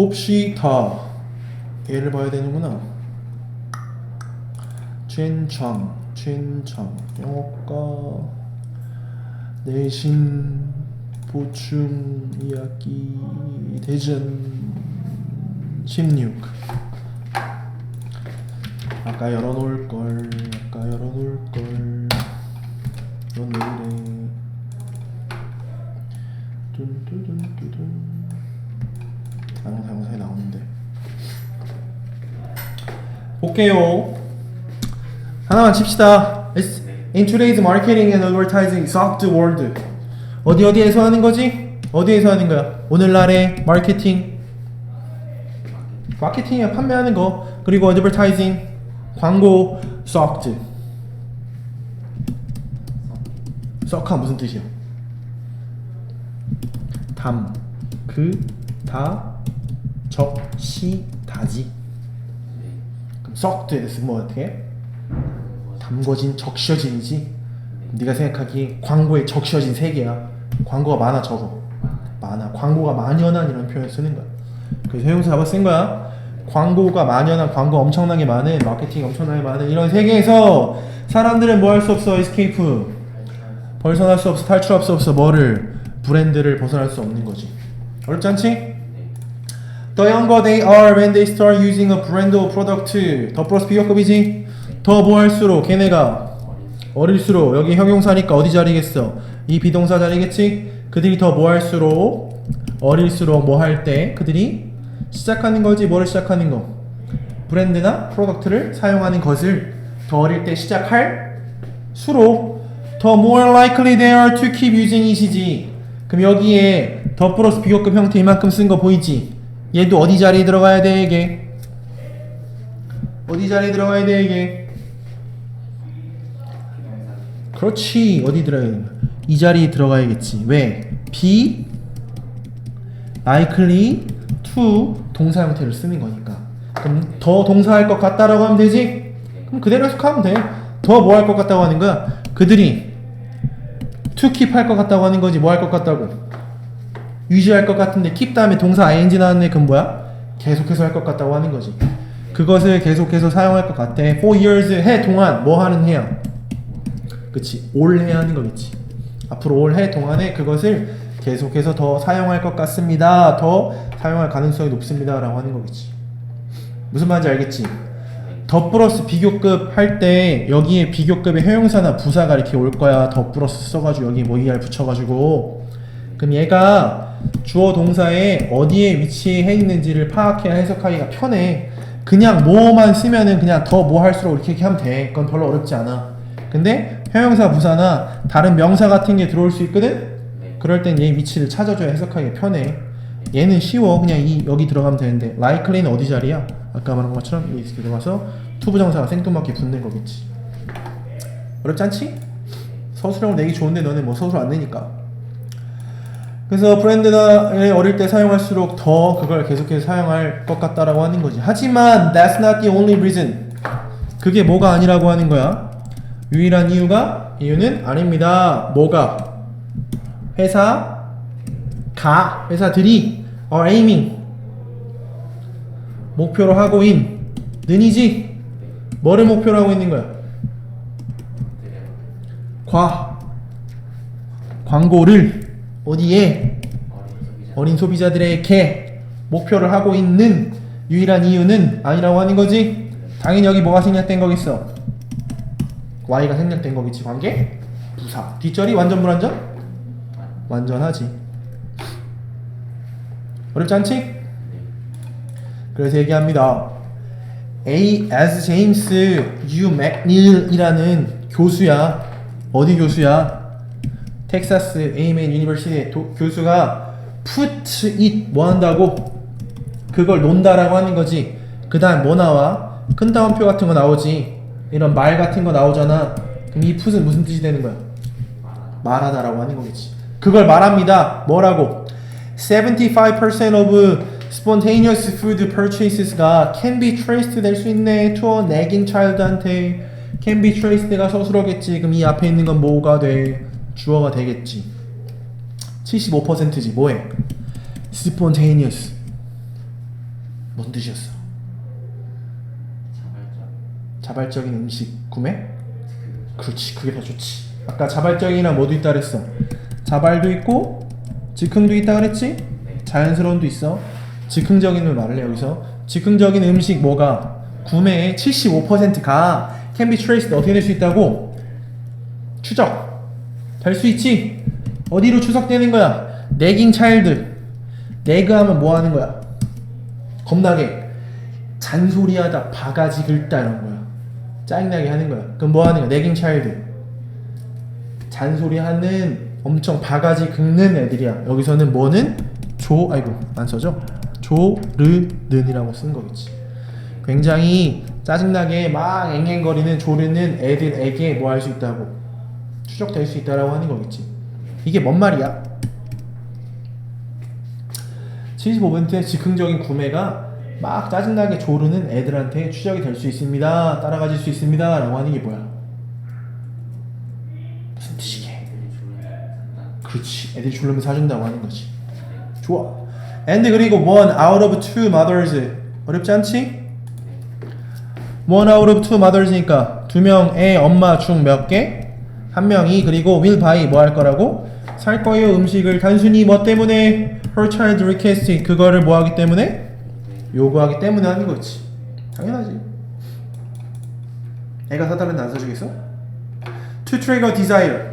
봅시다. 얘를 봐야 되는구나. 젠창, 젠창, 영어과 내신 보충 이야기 대전 16 아까 열어놓을 걸 아까 열어놓을 걸 넌왜 이래 뚠뚠뚠뚠 다른 영상에 나오는데. 볼게요. 하나만 칩시다. It's In today's marketing and advertising soft world. 어디 어디에서 하는 거지? 어디에서 하는 거야? 오늘날의 마케팅. 마케팅이야 판매하는 거. 그리고 advertising 광고 soft. 썩하 무슨 뜻이야? 담, 그, 다, 적, 시, 다지. 그럼 쓰면 뭐 어떻게? 담궈진 적셔진이지? 네가 생각하기에 광고에 적셔진 세 개야. 광고가 많아 적어. 많아. 광고가 만연한 이런 표현 쓰는 거야. 그래서 형용사 잡아 쓴 거야. 광고가 만연한 광고 엄청나게 많은 마케팅 엄청나게 많은 이런 세계에서 사람들은 뭐 할 수 없어? 에스케이프. 벗어날 수 없어? 탈출할 수 없어? 뭐를? 브랜드를 벗어날 수 없는 거지. 어렵지 않지? The younger they are when they start using a brand or product. 더 플러스 비교급이지? 더 뭐 할수록 걔네가 어릴수록 여기 형용사니까 어디 자리겠어? 이 비동사 자리겠지? 그들이 더 뭐 할수록 어릴수록 뭐 할 때 그들이 시작하는 거지 뭐를 시작하는 거? 브랜드나 프로덕트를 사용하는 것을 더 어릴 때 시작할 수록 더 more likely they are to keep using it이지. 그럼 여기에 더 플러스 비교급 형태 이만큼 쓴 거 보이지 얘도 어디 자리에 들어가야 돼 이게 어디 자리에 들어가야 돼 이게 그렇지 어디 들어가야 돼? 이 자리에 들어가야겠지 왜? be likely to 동사 형태를 쓰는 거니까 그럼 더 동사할 것 같다라고 하면 되지? 그럼 그대로 해석하면 돼더 뭐 할 것 같다고 하는 거야? 그들이 to keep 할 것 같다고 하는 거지 뭐 할 것 같다고 유지할 것 같은데 keep 다음에 동사 ing 나왔네 그럼 뭐야? 계속해서 할 것 같다고 하는 거지. 그것을 계속해서 사용할 것 같아. 4 years 해 동안. 뭐 하는 해야? 그치. 올해 하는 거겠지. 앞으로 올 해 동안에 그것을 계속해서 더 사용할 것 같습니다. 더 사용할 가능성이 높습니다 라고 하는 거겠지. 무슨 말인지 알겠지? 더 플러스 비교급 할 때 여기에 비교급의 형용사나 부사가 이렇게 올 거야. 더 플러스 써가지고 여기 뭐 er 붙여가지고 그럼 얘가 주어 동사에 어디에 위치해 있는지를 파악해야 해석하기가 편해. 그냥 뭐만 쓰면은 그냥 더 뭐 할수록 이렇게, 이렇게 하면 돼. 그건 별로 어렵지 않아. 근데 형용사 부사나 다른 명사 같은 게 들어올 수 있거든? 그럴 땐 얘 위치를 찾아줘야 해석하기 편해. 얘는 쉬워. 그냥 이 여기 들어가면 되는데. Likely는 어디 자리야? 아까 말한 것처럼 여기 이렇게 들어가서 투부정사가 생뚱맞게 붙는 거겠지. 어렵지 않지? 서술형을 내기 좋은데 너네 뭐 서술 안 내니까 그래서 브랜드가 어릴 때 사용할수록 더 그걸 계속해서 사용할 것 같다라고 하는 거지. 하지만 that's not the only reason. 그게 뭐가 아니라고 하는 거야? 유일한 이유가 이유는 아닙니다. 뭐가? 회사 가 회사들이 are aiming. 목표로 하고 있는이지. 뭐를 목표로 하고 있는 거야? 과. 광고를 어디에 어린 소비자들에게 목표를 하고 있는 유일한 이유는 아니라고 하는 거지. 당연히 여기 뭐가 생략된 거겠어? Y가 생략된 거겠지 관계? 부사 뒷절이 완전 불완전? 완전하지. 어렵지 않지? 그래서 얘기합니다. A. as James U. McNeil이라는 교수야. 어디 교수야? 텍사스 A&M 유니버시티 교수가 put it 뭐 한다고? 그걸 논다라고 하는 거지. 그 다음 뭐 나와? 큰 따옴표 같은 거 나오지. 이런 말 같은 거 나오잖아. 그럼 이 put은 무슨 뜻이 되는 거야? 말하다라고 하는 거겠지. 그걸 말합니다. 뭐라고? 75% of spontaneous food purchases가 can be traced 될 수 있네. to a nagging child한테 can be traced가 서술어겠지. 그럼 이 앞에 있는 건 뭐가 돼? 주어가 되겠지. 75%지 뭐해? spontaneous 뭔 뜻이었어? 자발적 자발적 인 음식 구매? 그렇지 그게 더 좋지 아까 자발적이나 뭐도 있다 그랬어 자발도 있고 즉흥도 있다 그랬지? 네. 자연스러움도 있어 즉흥적인을 말을 해 여기서 즉흥적인 음식 뭐가 구매의 75%가 can be traced 어떻게 될 수 있다고? 추적 될 수 있지. 어디로 추석되는 거야? 내깅 차일드 내그 하면 뭐 하는 거야? 겁나게. 잔소리하다 바가지 긁다 이런 거야. 짜증나게 하는 거야. 그럼 뭐 하는 거야? 내깅 차일드 잔소리하는 엄청 바가지 긁는 애들이야. 여기서는 뭐는? 조 아이고 안 써져. 조르는이라고 쓴 거겠지. 굉장히 짜증나게 막 앵앵거리는 조르는 애들에게 뭐 할 수 있다고 추적될 수 있다라고 하는 거겠지. 이게 뭔 말이야? 75%의 즉흥적인 구매가 막 짜증나게 조르는 애들한테 추적이 될 수 있습니다. 따라가질 수 있습니다 라고 하는 게 뭐야? 무슨 뜻이게? 그렇지. 애들이 졸르면 사준다고 하는 거지. 좋아. And 그리고 one out of two mothers. 어렵지 않지? one out of two mothers니까 두 명의 엄마 중 몇 개? 한 명이 그리고 will buy 뭐 할 거라고? 살 거예요 음식을 단순히 뭐 때문에 her child request 그거를 뭐 하기 때문에? 요구하기 때문에 하는 거지 당연하지 애가 사달라는데 안 사주겠어? to trigger desire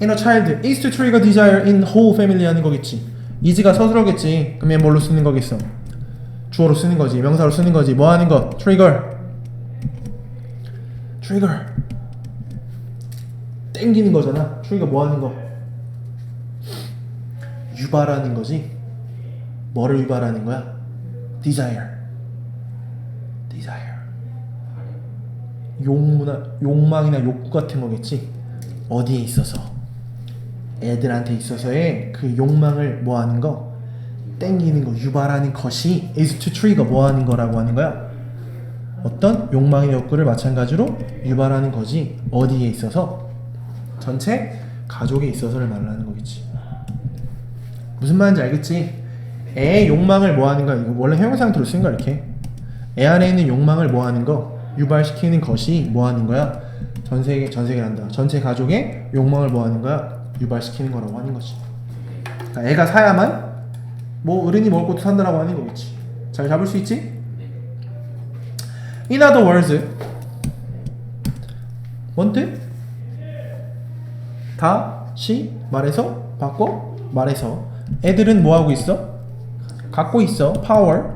in a child is to trigger desire in whole family 하는 거겠지. is가 서술어겠지. 그럼 얘 뭘로 쓰는 거겠어? 주어로 쓰는 거지. 명사로 쓰는 거지. 뭐 하는 거? trigger. trigger. 땡기는 거잖아. trigger 뭐 하는 거? 유발하는 거지. 뭐를 유발하는 거야? desire. desire. 욕무나 욕망이나 욕구 같은 거겠지. 어디에 있어서 애들한테 있어서의 그 욕망을 뭐 하는 거 땡기는 거 유발하는 것이 is to trigger 뭐 하는 거라고 하는 거야 어떤 욕망의 욕구를 마찬가지로 유발하는 거지 어디에 있어서 전체 가족에 있어서를 말하는 거겠지. 무슨 말인지 알겠지? 애의 욕망을 뭐 하는 거야? 이거 원래 형용사형태로 쓴 거야 이렇게. 애 안에 있는 욕망을 뭐 하는 거? 유발시키는 것이 뭐 하는 거야? 전 세계 전 세계란다. 전체 가족의 욕망을 뭐 하는 거야? 유발시키는 거라고 하는 거지. 그러니까 애가 사야만 뭐 어른이 먹을 것도 산다라고 하는 거겠지. 잘 잡을 수 있지? In other words 뭔 뜻? 다시 말해서 바꿔? 말해서. 애들은 뭐 하고 있어? 갖고 있어. Power.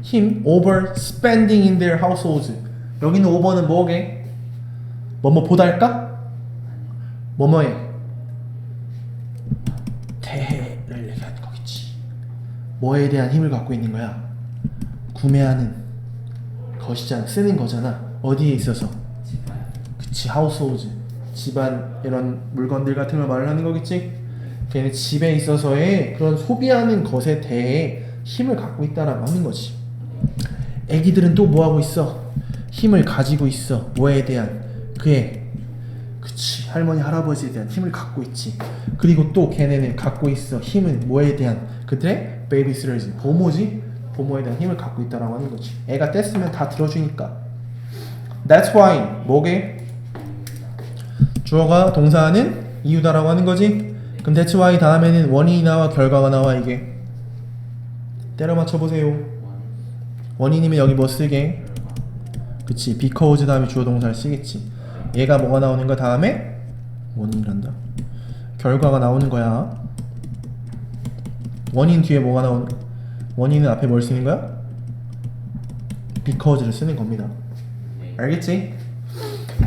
힘. Over spending in their households. 여기는 over는 뭐게? 뭐뭐 보달까? 뭐뭐에? 대해를 얘기하는 거겠지. 뭐에 대한 힘을 갖고 있는 거야? 구매하는 것이잖아. 쓰는 거잖아. 어디에 있어서? 그치 하우스홀즈 집안 이런 물건들 같은 걸 말을 하는 거겠지? 걔네 집에 있어서의 그런 소비하는 것에 대해 힘을 갖고 있다라고 하는 거지. 애기들은 또 뭐 하고 있어? 힘을 가지고 있어. 뭐에 대한? 그의 그치. 할머니 할아버지에 대한 힘을 갖고 있지. 그리고 또 걔네는 갖고 있어. 힘은 뭐에 대한? 그들의 베이비스러지. 보모지. 보모에 대한 힘을 갖고 있다라고 하는 거지. 애가 뗐으면 다 들어주니까. That's why 뭐게 주어가 동사하는 이유다라고 하는 거지. 그럼 that's why 다음에는 원인이 나와 결과가 나와 이게. 때려 맞춰 보세요. 원인이면 여기 뭐 쓰게? 그치. because 다음에 주어 동사를 쓰겠지. 얘가 뭐가 나오는 거 다음에 원인이란다. 결과가 나오는 거야. 원인 뒤에 뭐가 나오는? 원인은 앞에 뭘 쓰는 거야? because를 쓰는 겁니다. 네 알겠지?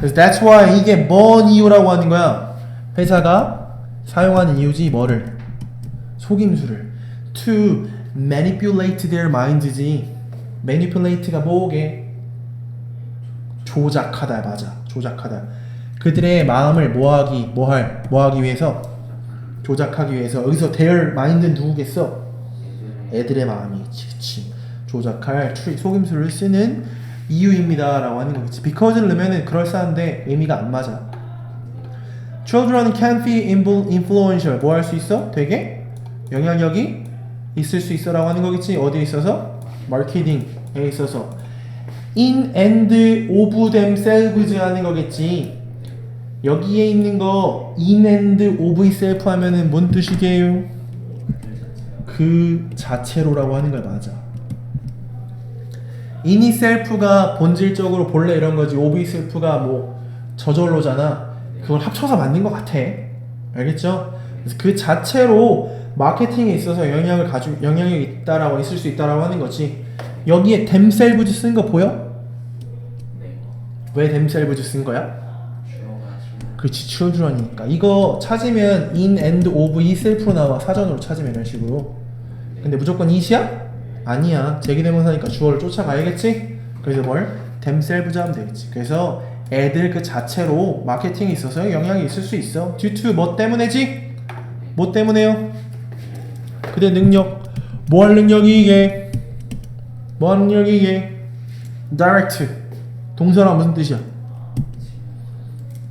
그래서 that's why 이게 뭔 이유라고 하는 거야. 회사가 사용하는 이유지 뭐를 속임수를 to manipulate their minds지. manipulate가 뭐게 조작하다 맞아. 조작하다. 그들의 마음을 뭐하기 뭐할 뭐하기 위해서 조작하기 위해서 여기서 their mind는 누구겠어? 애들의 마음이 그치 조작할 속임수를 쓰는 이유입니다라고 하는 거겠지. because를 넣으면은 그럴싸한데 의미가 안 맞아. Children can be influ- influential. 뭐 할 수 있어? 되게 영향력이 있을 수 있어라고 하는 거겠지. 어디에 있어서? 마케팅에 있어서 in and of themselves 하는 거겠지. 여기에 있는 거 in and of itself 하면은 뭔 뜻이게요? 그 자체로라고 하는 거야 맞아. In itself가 본질적으로 본래 이런 거지 of itself가 뭐 저절로잖아. 그걸 합쳐서 만든 것 같아. 알겠죠? 그래서 그 자체로 마케팅에 있어서 영향을 가지고 영향이 있다라고 있을 수 있다라고 하는 거지. 여기에 themselves 쓴거 보여? 네. 왜 themselves 쓴 거야? 그렇지 children이니까 이거 찾으면 in and of itself로 나와 사전으로 찾으면 이런 식으로 근데 무조건 it이야? 아니야 제기대명사니까 주어를 쫓아가야겠지? 그래서 뭘? themselves 하면 되겠지 그래서 애들 그 자체로 마케팅에 있어서 영향이 있을 수 있어 due to 뭐 때문에지? 뭐 때문에요? 그대 능력 뭐 할 능력이 이게? 뭐 하는 능력이 이게? direct 동사랑 무슨 뜻이야?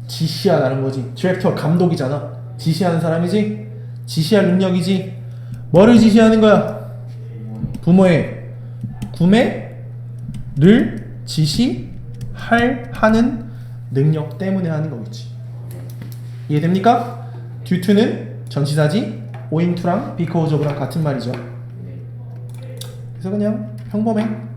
지시하다는 거지. 디렉터 감독이잖아. 지시하는 사람이지. 지시할 능력이지. 뭐를 지시하는 거야? 부모의 구매를 지시할 하는 능력 때문에 하는 거겠지. 이해됩니까? due to는 전치사지. owing to랑 because of랑 같은 말이죠. 네. 그래서 그냥 평범해.